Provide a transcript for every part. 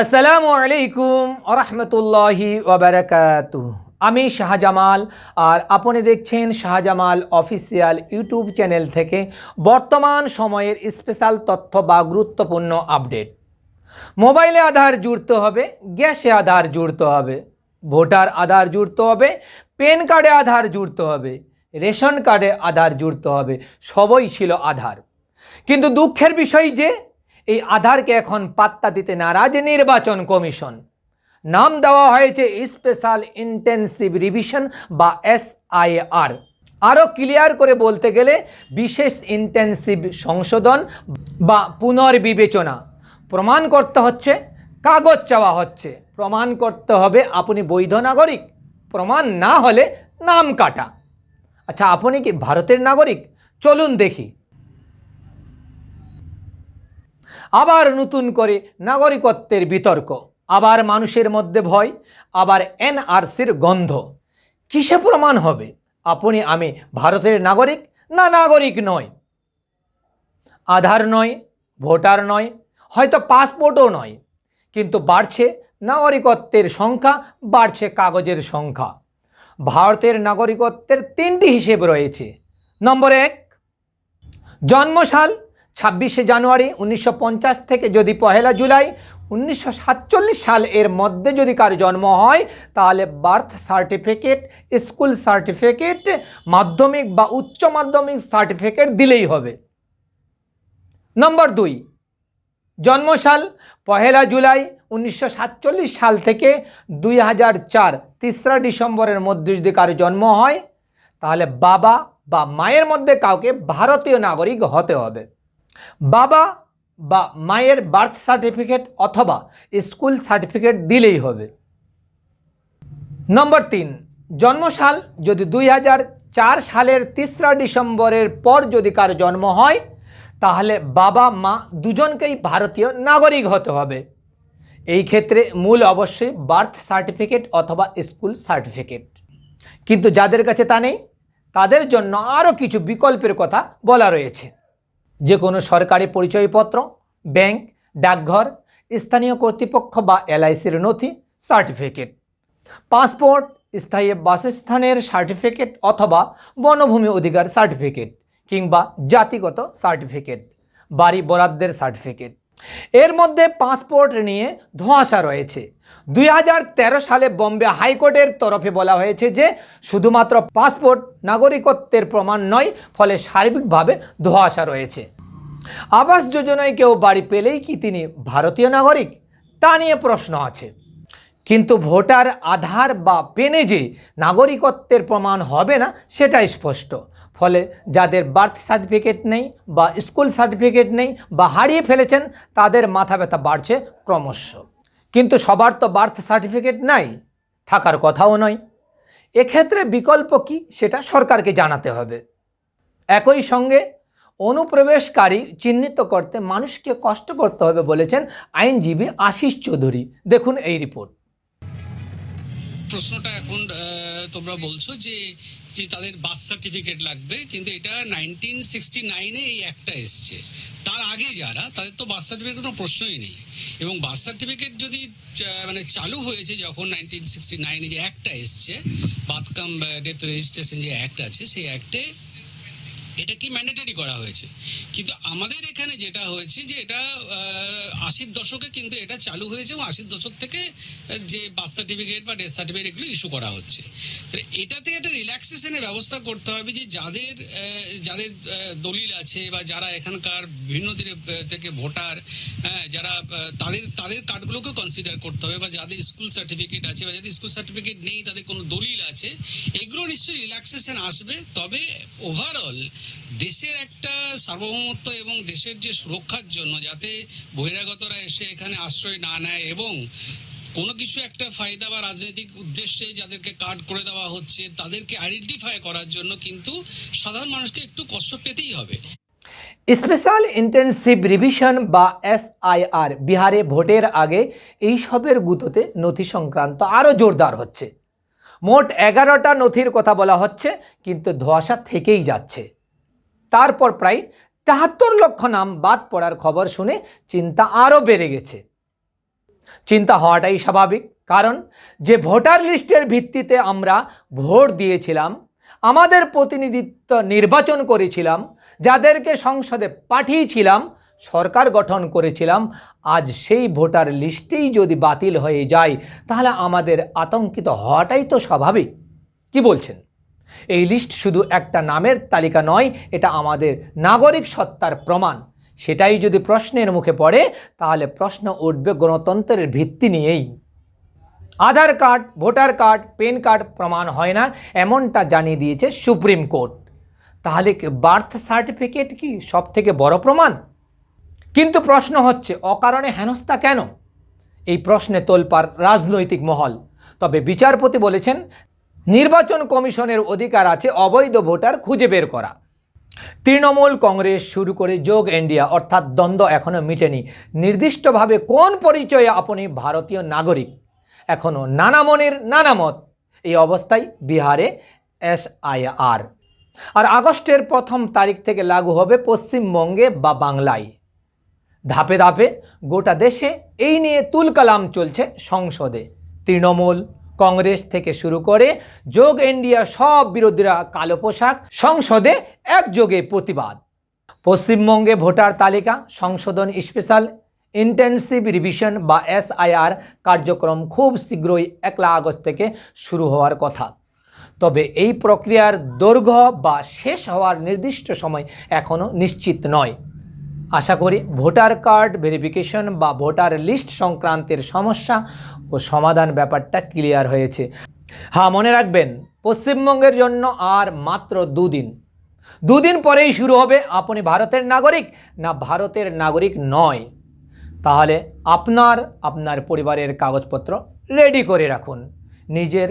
আসসালামু আলাইকুম রহমতুল্লাহি ওবরাকাতু আমি শাহজামাল, আর আপনি দেখছেন শাহজামাল অফিসিয়াল ইউটিউব চ্যানেল থেকে বর্তমান সময়ের স্পেশাল তথ্য বা গুরুত্বপূর্ণ আপডেট। মোবাইলে আধার জুড়তে হবে, গ্যাসে আধার জুড়তে হবে, ভোটার আধার জুড়তে হবে, পেন কার্ডে আধার জুড়তে হবে, রেশন কার্ডে আধার জুড়তে হবে, সবই ছিল আধার। কিন্তু দুঃখের বিষয় যে এই আধারকে এখন পাত্তা দিতে নারাজ নির্বাচন কমিশন। নাম দেওয়া হয়েছে স্পেশাল ইন্টেন্সিভ রিভিশন বা এস এসআইআর। আরও ক্লিয়ার করে বলতে গেলে বিশেষ ইন্টেন্সিভ সংশোধন বা পুনর্বিবেচনা। প্রমাণ করতে হচ্ছে, কাগজ চাওয়া হচ্ছে। প্রমাণ করতে হবে আপনি বৈধ নাগরিক, প্রমাণ না হলে নাম কাটা। আচ্ছা আপনি কি ভারতের নাগরিক? চলুন দেখি। আবার নতুন করে নাগরিকত্বের বিতর্ক, আবার মানুষের মধ্যে ভয়, আবার এনআরসির গন্ধ। কিসে প্রমাণ হবে? আপনি, আমি ভারতের নাগরিক না নাগরিক নয়? আধার নয়, ভোটার নয়, হয়তো পাসপোর্টও নয়, কিন্তু বাড়ছে নাগরিকত্বের সংখ্যা, বাড়ছে কাগজের সংখ্যা। ভারতের নাগরিকত্বের তিনটি হিসেব রয়েছে। নম্বর এক, জন্মসাল ছাব্বিশে জানুয়ারি উনিশশো পঞ্চাশ থেকে যদি পহেলা জুলাই উনিশশো সাতচল্লিশ সাল এর মধ্যে যদি কার জন্ম হয়, তাহলে বার্থ সার্টিফিকেট, স্কুল সার্টিফিকেট, মাধ্যমিক বা উচ্চ মাধ্যমিক সার্টিফিকেট দিলেই হবে। নম্বর দুই, জন্মসাল, পহেলা জুলাই উনিশশো সাতচল্লিশ সাল থেকে দুই হাজার চার, তেসরা ডিসেম্বরের মধ্যে যদি কারও জন্ম হয়, তাহলে বাবা বা মায়ের মধ্যে কাউকে ভারতীয় নাগরিক হতে হবে। বাবা বা মায়ের বার্থ সার্টিফিকেট অথবা স্কুল সার্টিফিকেট দিলেই হবে। নম্বর তিন, জন্মসাল যদি দুই হাজার চার সালের তেসরা ডিসেম্বরের পর যদি কার জন্ম হয়, তাহলে বাবা, মা দুজনকেই ভারতীয় নাগরিক হতে হবে। এই ক্ষেত্রে মূল অবশ্যই বার্থ সার্টিফিকেট অথবা স্কুল সার্টিফিকেট কিন্তু যাদের কাছে তা নেই, তাদের জন্য আরও কিছু বিকল্পের কথা বলা রয়েছে। যে কোনো সরকারি পরিচয়পত্র, ব্যাংক, ডাকঘর, স্থানীয় কর্তৃপক্ষ বা এলআইসির নথি, সার্টিফিকেট। পাসপোর্ট, স্থায়ী বাসস্থানের সার্টিফিকেট অথবা বনভূমি অধিকার সার্টিফিকেট কিংবা জাতিগত সার্টিফিকেট, বাড়ি বরাদ্দের সার্টিফিকেট। এর মধ্যে পাসপোর্ট নিয়ে ধোঁয়াশা রয়েছে। দুই হাজার তেরো সালে বম্বে হাইকোর্টের তরফে বলা হয়েছে যে, শুধুমাত্র পাসপোর্ট নাগরিকত্বের প্রমাণ নয়, ফলে সার্বিকভাবে ধোঁয়াশা রয়েছে। আবাস যোজনায় কেউ বাড়ি পেলেই কি তিনি ভারতীয় নাগরিক? তা নিয়ে প্রশ্ন আছে। কিন্তু ভোটার আধার বা পেনে যে নাগরিকত্বের প্রমাণ হবে না, সেটাই স্পষ্ট। ফলে যাদের বার্থ সার্টিফিকেট নেই বা স্কুল সার্টিফিকেট নেই বা হারিয়ে ফেলেছেন, তাদের মাথা ব্যথা বাড়ছে ক্রমশ। কিন্তু সবার তো বার্থ সার্টিফিকেট নাই, থাকার কথাও নয়। এক্ষেত্রে বিকল্প কি, সেটা সরকারকে জানাতে হবে। একই সঙ্গে অনুপ্রবেশকারী চিহ্নিত করতে মানুষকে কষ্ট করতে হবে বলেছেন আইনজীবী আশিস চৌধুরী। দেখুন এই রিপোর্ট। প্রশ্নটা এখন তোমরা বলছো যে যে তাদের বার্থ সার্টিফিকেট লাগবে, কিন্তু এটা নাইনটিন সিক্সটি নাইনে এই একটা এসছে। তার আগে যারা, তাদের তো বার্থ সার্টিফিকেট কোনো প্রশ্নই নেই। এবং বার্থ সার্টিফিকেট যদি মানে চালু হয়েছে যখন নাইনটিন সিক্সটি নাইনে যে একটা এসছে বাথকাম ডেথ রেজিস্ট্রেশন যে অ্যাক্ট আছে, সেই অ্যাক্টে এটা কি ম্যান্ডেটরি করা হয়েছে? কিন্তু আমাদের এখানে যেটা হয়েছে যে এটা আশির দশকে কিন্তু এটা চালু হয়েছে এবং আশির দশক থেকে যে বার্থ সার্টিফিকেট বা ডেথ সার্টিফিকেট এগুলো ইস্যু করা হচ্ছে। তো এটাতে একটা রিল্যাক্সেশনের ব্যবস্থা করতে হবে যে যাদের যাদের দলিল আছে বা যারা এখানকার বিভিন্ন থেকে ভোটার যারা তাদের তাদের কার্ডগুলোকে কনসিডার করতে হবে বা যাদের স্কুল সার্টিফিকেট আছে বা যাদের স্কুল সার্টিফিকেট নেই, তাদের কোনো দলিল আছে, এগুলো নিশ্চয়ই রিল্যাক্সেশন আসবে। তবে ওভারঅল দেশের একটা সার্বভৌমত্ব এবং দেশের যে সুরক্ষার জন্য যাতে বহিরাগতরা এসে এখানে আশ্রয় না নেয় এবং কোনো কিছু একটা ফায়দা বা রাজনৈতিক উদ্দেশ্যে যাদেরকে কার্ড করে দেওয়া হচ্ছে, তাদেরকে আইডেন্টিফাই করার জন্য কিন্তু সাধারণ মানুষকে একটু কষ্ট পেতেই হবে। স্পেশাল ইন্টেনসিভ রিভিশন বা এসআইআর বিহারে ভোটের আগে এই সবের গুঁতোতে নথি সংক্রান্ত আরও জোরদার হচ্ছে। মোট এগারোটা নথির কথা বলা হচ্ছে, কিন্তু ধোঁয়াশা থেকেই যাচ্ছে। তারপর প্রায় তেহাত্তর লক্ষ নাম বাদ পড়ার খবর শুনে চিন্তা আরও বেড়ে গেছে। চিন্তা হওয়াটাই স্বাভাবিক, কারণ যে ভোটার লিস্টের ভিত্তিতে আমরা ভোট দিয়েছিলাম, আমাদের প্রতিনিধিত্ব নির্বাচন করেছিলাম, যাদেরকে সংসদে পাঠিয়েছিলাম, সরকার গঠন করেছিলাম, আজ সেই ভোটার লিস্টেই যদি বাতিল হয়ে যায়, তাহলে আমাদের আতঙ্কিত হওয়াটাই তো স্বাভাবিক। কি বলছেন? এই লিস্ট শুধু একটা নামের তালিকা নয়, এটা আমাদের নাগরিক সত্তার প্রমাণ। সেটাই যদি প্রশ্নের মুখে পড়ে, তাহলে প্রশ্ন উঠবে গণতন্ত্রের ভিত্তি নিয়েই। Aadhaar card, voter card PAN card প্রমাণ হয় না, এমনটা জানিয়ে দিয়েছে সুপ্রিম কোর্ট। তাহলে বার্থ সার্টিফিকেট কি সব থেকে বড় প্রমাণ? কিন্তু প্রশ্ন হচ্ছে, অকারণে হেনস্থা কেন? এই প্রশ্নে তোলপার রাজনৈতিক মহল। তবে বিচারপতি বলেছেন নির্বাচন কমিশনের অধিকার আছে, অবৈধ ভোটার খুঁজে বের করা। তৃণমূল কংগ্রেস শুরু করে যোগ ইন্ডিয়া অর্থাৎ দ্বন্দ্ব এখনও মিটেনি। নির্দিষ্টভাবে কোন পরিচয়ে আপনি ভারতীয় নাগরিক? এখনও নানা মনের নানা মত। এই অবস্থায় বিহারে এসআইআর। আর আগস্টের প্রথম তারিখ থেকে লাগু হবে পশ্চিমবঙ্গে বা বাংলায়। ধাপে ধাপে গোটা দেশে এই নিয়ে তুলকালাম চলছে সংসদে। তৃণমূল কংগ্রেস থেকে শুরু করে যোগ ইন্ডিয়া সব বিরোধীরা কালো পোশাক, সংসদে একযোগে প্রতিবাদ। পশ্চিমবঙ্গে ভোটার তালিকা, সংশোধন স্পেশাল, ইন্টেন্সিভ রিভিশন বা এসআইআর কার্যক্রম খুব শীঘ্রই একলা আগস্ট থেকে শুরু হওয়ার কথা। তবে এই প্রক্রিয়ার দৈর্ঘ্য বা শেষ হওয়ার নির্দিষ্ট সময় এখনও নিশ্চিত নয়। আশা করি ভোটার কার্ড ভেরিফিকেশন বা ভোটার লিস্ট সংক্রান্তের সমস্যা ও সমাধান ব্যাপারটা ক্লিয়ার হয়েছে। হ্যাঁ মনে রাখবেন, পশ্চিমবঙ্গের জন্য আর মাত্র দুদিন। দুদিন পরেই শুরু হবে আপনি ভারতের নাগরিক না ভারতের নাগরিক নয়। তাহলে আপনার আপনার পরিবারের কাগজপত্র রেডি করে রাখুন। নিজের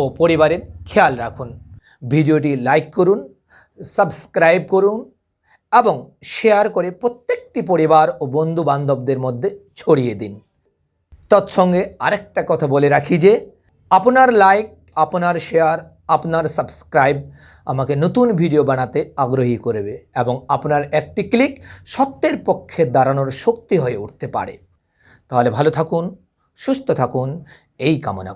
ও পরিবারের খেয়াল রাখুন। ভিডিওটি লাইক করুন, সাবস্ক্রাইব করুন এবং শেয়ার করে প্রত্যেকটি পরিবার ও বন্ধু বান্ধবদের মধ্যে ছড়িয়ে দিন। তৎসঙ্গে আরেকটা কথা বলে রাখি যে, আপনার লাইক, আপনার শেয়ার, আপনার সাবস্ক্রাইব আমাকে নতুন ভিডিও বানাতে আগ্রহী করবে এবং আপনার একটি ক্লিক সত্যের পক্ষে দাঁড়ানোর শক্তি হয়ে উঠতে পারে। তাহলে ভালো থাকুন, সুস্থ থাকুন, এই কামনা